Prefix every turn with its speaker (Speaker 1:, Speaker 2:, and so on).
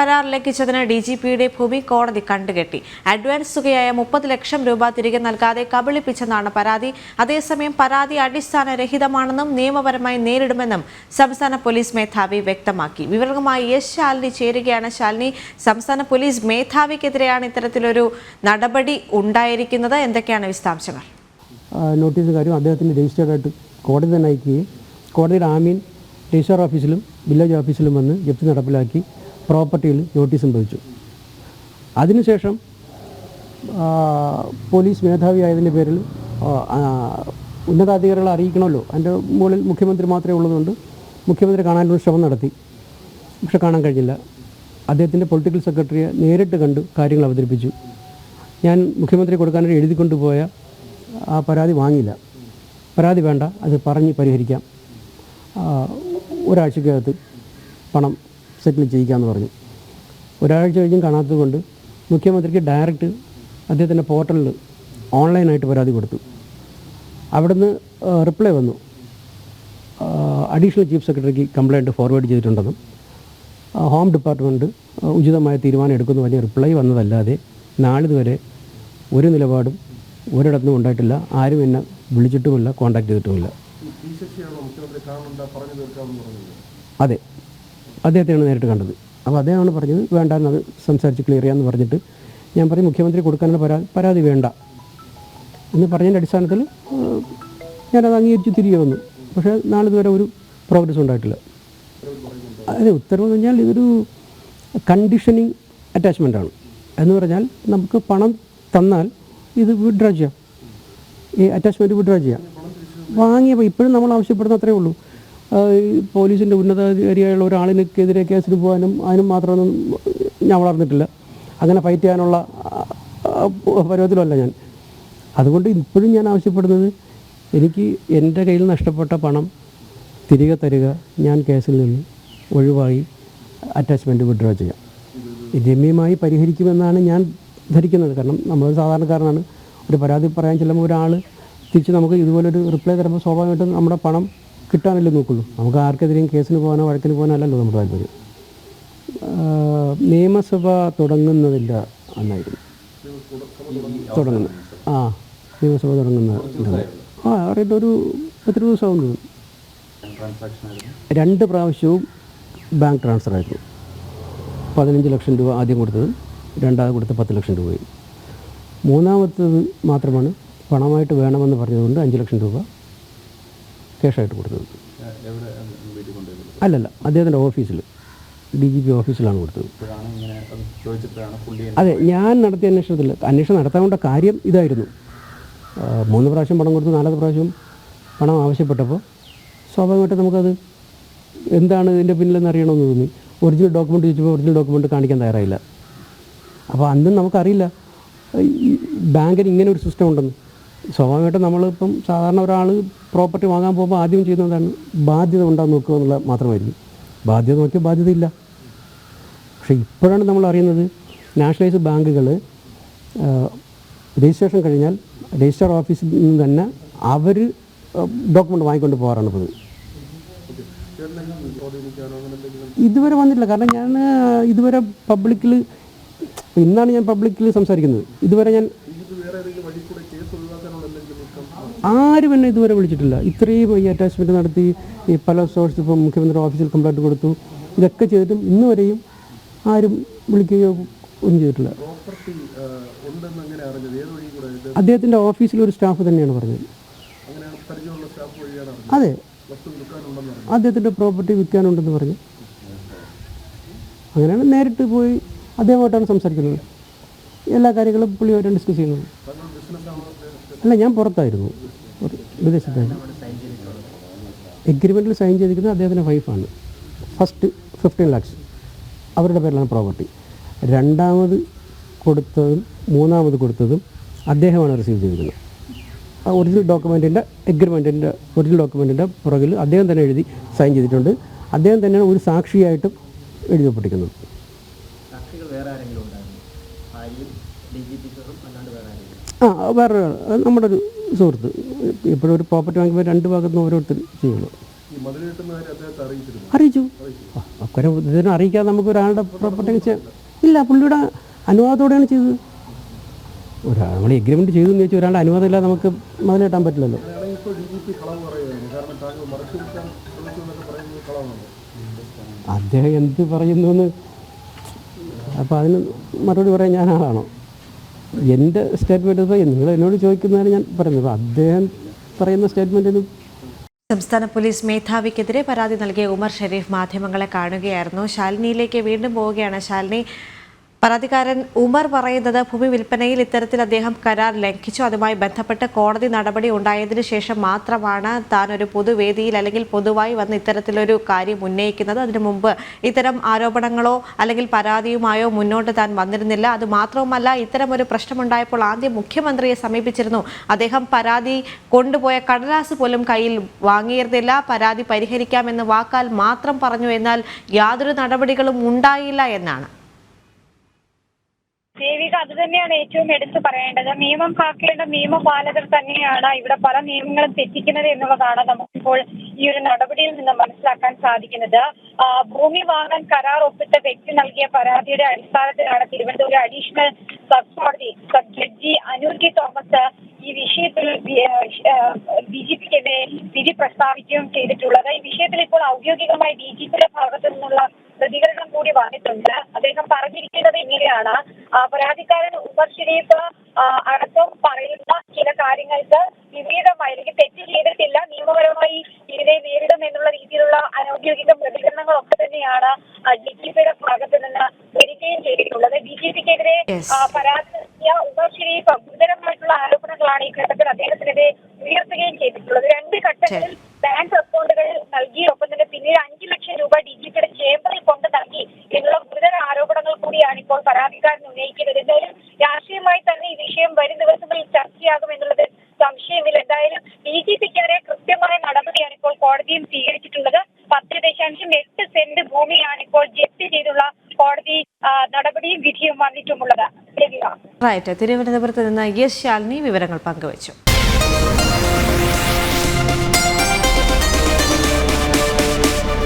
Speaker 1: കരാർ ലംഘിച്ചതിന് D G പിയുടെ ഭൂമി കോടതി കണ്ടുകെട്ടി. അഡ്വാൻസ് തുകയായ മുപ്പത് ലക്ഷം രൂപ തിരികെ നൽകാതെ കബളിപ്പിച്ചെന്നാണ് പരാതി. അതേസമയം പരാതി അടിസ്ഥാനരഹിതമാണെന്നും നിയമപരമായി നേരിടുമെന്നും സംസ്ഥാന പോലീസ് മേധാവി വ്യക്തമാക്കി. വിവരങ്ങളുമായി എസ് ശാലിനി ചേരുകയാണ് ശാലിനി. സംസ്ഥാന പോലീസ് മേധാവിക്കെതിരെയാണ് ഇത്തരത്തിലൊരു നടപടി ഉണ്ടായിരിക്കുന്നത്. എന്തൊക്കെയാണ് വിശദാംശങ്ങൾ?
Speaker 2: നോട്ടീസ് കാര്യം അദ്ദേഹത്തിന് രജിസ്റ്റേർഡായിട്ട് കോടതി തന്നെ അയക്കുകയും കോടതിയുടെ ആമീൻ രജിസ്റ്റർ ഓഫീസിലും വില്ലേജ് ഓഫീസിലും വന്ന് ജപ്തി നടപ്പിലാക്കി പ്രോപ്പർട്ടിയിൽ നോട്ടീസ് സംഭവിച്ചു. അതിനുശേഷം പോലീസ് മേധാവി ആയതിന്റെ പേരിൽ ഉന്നതാധികാരികളെ അറിയിക്കണമല്ലോ. അതിന്റെ മുകളിൽ മുഖ്യമന്ത്രി മാത്രമേ ഉള്ളതുകൊണ്ട് മുഖ്യമന്ത്രി കാണാനുള്ള ശ്രമം നടത്തി. പക്ഷെ കാണാൻ കഴിഞ്ഞില്ല. അദ്ദേഹത്തിന്റെ പൊളിറ്റിക്കൽ സെക്രട്ടറിയെ നേരിട്ട് കണ്ട് കാര്യങ്ങൾ അവതരിപ്പിച്ചു. ഞാൻ മുഖ്യമന്ത്രി കൊടുക്കാനായിട്ട് എഴുതിക്കൊണ്ട് പോയ ആ പരാതി വാങ്ങിയില്ല. പരാതി വേണ്ട. അത് പറഞ്ഞ് പരിഹരിക്കാം. ഒരാഴ്ചക്കകത്ത് പണം സെറ്റിൽ ചെയ്യിക്കാമെന്ന് പറഞ്ഞു. ഒരാഴ്ച കഴിഞ്ഞും കാണാത്തത് കൊണ്ട് മുഖ്യമന്ത്രിക്ക് ഡയറക്റ്റ് അദ്ദേഹത്തിന്റെ പോർട്ടലിൽ ഓൺലൈനായിട്ട് പരാതി കൊടുത്തു. അവിടുന്ന് റിപ്ലൈ വന്നു. അഡീഷണൽ ചീഫ് സെക്രട്ടറിക്ക് കംപ്ലയിന്റ് ഫോർവേഡ് ചെയ്തിട്ടുണ്ടെന്നും ഹോം ഡിപ്പാർട്ട്മെന്റ് ഉചിതമായ തീരുമാനം എടുക്കുന്നു പറഞ്ഞ റിപ്ലൈ വന്നതല്ലാതെ നാളിതുവരെ ഒരു നിലപാടും ഒരിടത്തും ഉണ്ടായിട്ടില്ല. ആരും എന്നെ വിളിച്ചിട്ടുമില്ല കോൺടാക്ട് ചെയ്തിട്ടുമില്ല. അതെ. അദ്ദേഹത്തെയാണ് നേരിട്ട് കണ്ടത്. അപ്പോൾ അദ്ദേഹമാണ് പറഞ്ഞത് വേണ്ട എന്നത് സംസാരിച്ച് ക്ലിയർ ചെയ്യാമെന്ന് പറഞ്ഞിട്ട് ഞാൻ പറയും മുഖ്യമന്ത്രി കൊടുക്കാനുള്ള പരാതി പരാതി വേണ്ട. എന്ന് പറഞ്ഞതിന്റെ അടിസ്ഥാനത്തിൽ ഞാനത് അംഗീകരിച്ച് തിരികെ വന്നു. പക്ഷേ നാളിതുവരെ ഒരു പ്രോഗ്രസ് ഉണ്ടായിട്ടില്ല. അതെ ഉത്തരവ് പറഞ്ഞാൽ ഇതൊരു കണ്ടീഷനിങ് അറ്റാച്ച്മെന്റാണ് എന്ന് പറഞ്ഞാൽ നമുക്ക് പണം തന്നാൽ ഇത് വിഡ്രോ ചെയ്യാം. ഈ അറ്റാച്ച്മെന്റ് വിഡ്രോ ചെയ്യാം. വാങ്ങിയപ്പോൾ ഇപ്പോഴും നമ്മൾ ആവശ്യപ്പെടുന്ന അത്രേ ഉള്ളൂ. പോലീസിന്റെ ഉന്നതാധികാരിയായുള്ള ഒരാളിനെതിരെ കേസിന് പോകാനും അതിനും മാത്രമൊന്നും ഞാൻ വളർന്നിട്ടില്ല. അങ്ങനെ ഫൈറ്റ് ചെയ്യാനുള്ള പരുവത്തിലല്ല ഞാൻ. അതുകൊണ്ട് ഇപ്പോഴും ഞാൻ ആവശ്യപ്പെടുന്നത് എനിക്ക് എന്റെ കയ്യിൽ നഷ്ടപ്പെട്ട പണം തിരികെ തരിക ഞാൻ കേസിൽ നിന്ന് ഒഴിവായി അറ്റാച്ച്മെന്റ് വിഡ്രോ ചെയ്യാം. രമ്യമായി പരിഹരിക്കുമെന്നാണ് ഞാൻ ധരിക്കുന്നത്. കാരണം നമ്മളൊരു സാധാരണക്കാരനാണ്. ഒരു പരാതി പറയാൻ ചെല്ലുമ്പോൾ ഒരാൾ തിരിച്ച് നമുക്ക് ഇതുപോലൊരു റിപ്ലൈ തരുമ്പോൾ സ്വാഭാവികമായിട്ടും നമ്മുടെ പണം കിട്ടാനല്ലേ നോക്കുള്ളൂ. നമുക്ക് ആർക്കെതിരെയും കേസിന് പോകാനോ വഴക്കിന് പോകാനോ അല്ലല്ലോ നമ്മുടെ താല്പര്യം. നിയമസഭ തുടങ്ങുന്നതില്ല അന്നായിരുന്നു. തുടങ്ങുന്നത്. ആ നിയമസഭ തുടങ്ങുന്നത് ആ അറിയിട്ട് ഒരു എത്ര ദിവസമാവും തോന്നുന്നു രണ്ട് പ്രാവശ്യവും ബാങ്ക് ട്രാൻസ്ഫർ ആയിരുന്നു. പതിനഞ്ച് ലക്ഷം രൂപ ആദ്യം കൊടുത്തത് രണ്ടാമത് കൊടുത്ത പത്ത് ലക്ഷം രൂപയും. മൂന്നാമത്തത് മാത്രമാണ് പണമായിട്ട് വേണമെന്ന് പറഞ്ഞതുകൊണ്ട് അഞ്ച് ലക്ഷം രൂപ ക്യാഷായിട്ട് കൊടുത്തത്. അല്ലല്ല അദ്ദേഹത്തിന്റെ ഓഫീസിൽ ഡി ജി പി ഓഫീസിലാണ് കൊടുത്തത്. അതെ ഞാൻ നടത്തിയ അന്വേഷണത്തിൽ അന്വേഷണം നടത്താവേണ്ട കാര്യം ഇതായിരുന്നു. മൂന്ന് പ്രാവശ്യം പണം കൊടുത്തു നാലാമത്തെ പ്രാവശ്യം പണം ആവശ്യപ്പെട്ടപ്പോൾ സ്വാഭാവികമായിട്ട് നമുക്കത് എന്താണ് ഇതിന്റെ പിന്നിലെന്ന് അറിയണമെന്ന് തോന്നി. ഒറിജിനൽ ഡോക്യുമെന്റ് ചോദിച്ചപ്പോൾ ഒറിജിനൽ ഡോക്യുമെന്റ് കാണിക്കാൻ തയ്യാറായില്ല. അപ്പോൾ അന്നും നമുക്കറിയില്ല ഈ ബാങ്കിന് ഇങ്ങനെ ഒരു സിസ്റ്റം ഉണ്ടെന്ന്. സ്വാഭാവികമായിട്ടും നമ്മളിപ്പം സാധാരണ ഒരാൾ പ്രോപ്പർട്ടി വാങ്ങാൻ പോകുമ്പോൾ ആദ്യം ചെയ്യുന്നതാണ് ബാധ്യത ഉണ്ടാകുന്ന നോക്കുക എന്നുള്ള മാത്രമായിരിക്കും. ബാധ്യത നോക്കിയാൽ ബാധ്യതയില്ല. പക്ഷേ ഇപ്പോഴാണ് നമ്മൾ അറിയുന്നത് നാഷണലൈസ് ബാങ്കുകൾ രജിസ്ട്രേഷൻ കഴിഞ്ഞാൽ രജിസ്റ്റർ ഓഫീസിൽ നിന്ന് തന്നെ അവർ ഡോക്യുമെന്റ് വാങ്ങിക്കൊണ്ട് പോകാറാണ് പതിവ്. ഇതുവരെ വന്നിട്ടില്ല. കാരണം ഞാൻ ഇതുവരെ പബ്ലിക്കിൽ ഇന്നാണ് ഞാൻ പബ്ലിക്കിൽ സംസാരിക്കുന്നത്. ഇതുവരെ ഞാൻ ആരും എന്നെ ഇതുവരെ വിളിച്ചിട്ടില്ല. ഇത്രയും ഈ അറ്റാച്ച്മെന്റ് നടത്തി ഈ പല സോഴ്സ് ഇപ്പം മുഖ്യമന്ത്രി ഓഫീസിൽ കംപ്ലൈന്റ് കൊടുത്തു. ഇതൊക്കെ ചെയ്തിട്ടും ഇന്ന് വരെയും ആരും വിളിക്കുകയോ ഒന്നും ചെയ്തിട്ടില്ല. അദ്ദേഹത്തിന്റെ ഓഫീസിലെ ഒരു സ്റ്റാഫ് തന്നെയാണ് പറഞ്ഞത്. അതെ. അദ്ദേഹത്തിന്റെ പ്രോപ്പർട്ടി വിൽക്കാനുണ്ടെന്ന് പറഞ്ഞു. അങ്ങനെയാണ് നേരിട്ട് പോയി അദ്ദേഹമായിട്ടാണ് സംസാരിക്കുന്നത്. എല്ലാ കാര്യങ്ങളും പുള്ളിയുമായിട്ടാണ് ഡിസ്കസ് ചെയ്യുന്നത്. അല്ല ഞാൻ പുറത്തായിരുന്നു. പുറ- വിദേശത്തായിരുന്നു എഗ്രിമെന്റിൽ സൈൻ ചെയ്തിരിക്കുന്നത് അദ്ദേഹത്തിന്റെ വൈഫാണ് ഫസ്റ്റ് ഫിഫ്റ്റീൻ ലാക്സ് അവരുടെ പേരിലാണ് പ്രോപ്പർട്ടി രണ്ടാമത് കൊടുത്തതും മൂന്നാമത് കൊടുത്തതും അദ്ദേഹമാണ് റിസീവ് ചെയ്തിരിക്കുന്നത്. ആ ഒറിജിനൽ ഡോക്യുമെന്റിന്റെ എഗ്രിമെന്റിന്റെ ഒറിജിനൽ ഡോക്യുമെന്റിന്റെ പുറകിൽ അദ്ദേഹം തന്നെ എഴുതി സൈൻ ചെയ്തിട്ടുണ്ട്. അദ്ദേഹം തന്നെയാണ് ഒരു സാക്ഷിയായിട്ടും എഴുതപ്പെട്ടിരിക്കുന്നത് ആ വേറെ ഒരാൾ. അത് നമ്മുടെ ഒരു സുഹൃത്ത്. ഇപ്പോഴും ഒരു പ്രോപ്പർട്ടി വാങ്ങിക്കുമ്പോൾ രണ്ട് ഭാഗത്ത് നിന്ന് ഓരോരുത്തർ ചെയ്യുള്ളൂ. അറിയിച്ചു. അക്കരെ ഇതിനെ അറിയിക്കാതെ നമുക്ക് ഒരാളുടെ പ്രോപ്പർട്ടി ഇല്ല പുള്ളിയുടെ അനുവാദത്തോടെയാണ് ചെയ്തത്. ഒരാൾ നമ്മൾ എഗ്രിമെന്റ് ചെയ്തു എന്ന് വെച്ചാൽ ഒരാളുടെ അനുവാദം ഇല്ലാതെ നമുക്ക് മതിലെട്ടാൻ പറ്റില്ലല്ലോ. അദ്ദേഹം എന്ത് പറയുന്നു എന്ന് അപ്പോൾ അതിന് മറുപടി പറയാൻ ഞാൻ ആളാണോ? എന്റെ സ്റ്റേറ്റ്മെന്റ് ഇപ്പോൾ നിങ്ങൾ എന്നോട് ചോദിക്കുന്നതാണ് ഞാൻ പറയുന്നത് അദ്ദേഹം പറയുന്ന സ്റ്റേറ്റ്മെന്റിന്
Speaker 1: സംസ്ഥാന പോലീസ് മേധാവിക്കെതിരെ പരാതി നൽകിയ ഉമർ ഷെരീഫ് മാധ്യമങ്ങളെ കാണുകയായിരുന്നു. ശാലിനിയിലേക്ക് വീണ്ടും പോവുകയാണ്. ശാലിനി പരാതിക്കാരൻ ഉമർ പറയുന്നത് ഭൂമി വിൽപ്പനയിൽ ഇത്തരത്തിൽ അദ്ദേഹം കരാർ ലംഘിച്ചു. അതുമായി ബന്ധപ്പെട്ട് കോടതി നടപടി ഉണ്ടായതിനു ശേഷം മാത്രമാണ് താൻ ഒരു പൊതുവേദിയിൽ അല്ലെങ്കിൽ പൊതുവായി വന്ന് ഇത്തരത്തിലൊരു കാര്യം ഉന്നയിക്കുന്നത്. അതിനു മുമ്പ് ഇത്തരം ആരോപണങ്ങളോ അല്ലെങ്കിൽ പരാതിയുമായോ മുന്നോട്ട് താൻ വന്നിരുന്നില്ല. അത് മാത്രവുമല്ല ഇത്തരം ഒരു പ്രശ്നമുണ്ടായപ്പോൾ ആദ്യം മുഖ്യമന്ത്രിയെ സമീപിച്ചിരുന്നു. അദ്ദേഹം പരാതി കൊണ്ടുപോയ കടലാസ് പോലും കയ്യിൽ വാങ്ങിയിരുന്നില്ല. പരാതി പരിഹരിക്കാമെന്ന് വാക്കാൽ മാത്രം പറഞ്ഞു. എന്നാൽ യാതൊരു നടപടികളും ഉണ്ടായില്ല എന്നാണ്.
Speaker 3: ദേവിക അത് തന്നെയാണ് ഏറ്റവും എടുത്തു പറയേണ്ടത്. നിയമം കാക്കേണ്ട നിയമപാലകർ തന്നെയാണ് ഇവിടെ പല നിയമങ്ങളും തെറ്റിക്കുന്നത് എന്നുള്ളതാണ് നമുക്കിപ്പോൾ ഈ ഒരു നടപടിയിൽ നിന്ന് മനസ്സിലാക്കാൻ സാധിക്കുന്നത്. ഭൂമി വാങ്ങാൻ കരാർ ഒപ്പിട്ട വ്യക്തി നൽകിയ പരാതിയുടെ അടിസ്ഥാനത്തിലാണ് തിരുവനന്തപുരം അഡീഷണൽ സബ് കോടതി sub judge Anoor K Thomas ഈ വിഷയത്തിൽ ഡി ജി പിക്കെതിരെ വിധി പ്രസ്താവിക്കുകയും ചെയ്തിട്ടുള്ളത്. ഈ വിഷയത്തിൽ ഇപ്പോൾ ഔദ്യോഗികമായി ബി ജെ പിയുടെ ഭാഗത്തു നിന്നുള്ള പ്രതികരണം കൂടി വന്നിട്ടുണ്ട്. അദ്ദേഹം പറഞ്ഞിരിക്കുന്നത് ഇങ്ങനെയാണ്. പരാതിക്കാരൻ ഉമർ ഷരീഫ് അടക്കം പറയുന്ന ചില കാര്യങ്ങൾക്ക് വിപരീതമായി അല്ലെങ്കിൽ തെറ്റ് ചെയ്തിട്ടില്ല. നിയമപരമായി ഇതിനെ നേരിടും എന്നുള്ള രീതിയിലുള്ള അനൌദ്യോഗിക പ്രതികരണങ്ങളൊക്കെ തന്നെയാണ് ഡി ജി പിയുടെ ഭാഗത്ത് നിന്ന് വരികയും ചെയ്തിട്ടുള്ളത്. ഡി ജി പിക്കെതിരെ. പരാതി നൽകിയ ഉമർ ഷരീഫ് ഗുരുതരമായിട്ടുള്ള ആരോപണങ്ങളാണ് ഈ ഘട്ടത്തിൽ അദ്ദേഹത്തിനെതിരെ ഉയർത്തുകയും ചെയ്തിട്ടുള്ളത്. രണ്ട് ഘട്ടങ്ങളിൽ ബാങ്ക് അക്കൗണ്ടുകൾ നൽകി ഒപ്പം തന്നെ പിന്നീട് അഞ്ചു ലക്ഷം രൂപ ഡി ജി പിയുടെ ചേംബറിൽ കൊണ്ട് നൽകി എന്നുള്ള ഗുരുതര ആരോപണങ്ങൾ കൂടിയാണ് ഇപ്പോൾ പരാതിക്കാരൻ ഉന്നയിക്കുന്നത്. എന്തായാലും രാഷ്ട്രീയമായി തന്നെ ഈ വിഷയം വരും ദിവസങ്ങളിൽ ചർച്ചയാകും എന്നുള്ളത് സംശയമില്ല. എന്തായാലും ബി ജെ പിക്കെതിരെ കൃത്യമായ നടപടിയാണ് ഇപ്പോൾ കോടതിയും സ്വീകരിച്ചിട്ടുള്ളത്. പത്ത് ദശാംശം എട്ട് സെന്റ് ഭൂമിയാണ് ഇപ്പോൾ ജപ്തി ചെയ്തുള്ള കോടതി നടപടിയും വിധിയും വന്നിട്ടുമുള്ളത്.
Speaker 1: റൈറ്റ്. തിരുവനന്തപുരത്ത് നിന്ന് യെസ് ശാലിനി വിവരങ്ങൾ പങ്കുവച്ചു.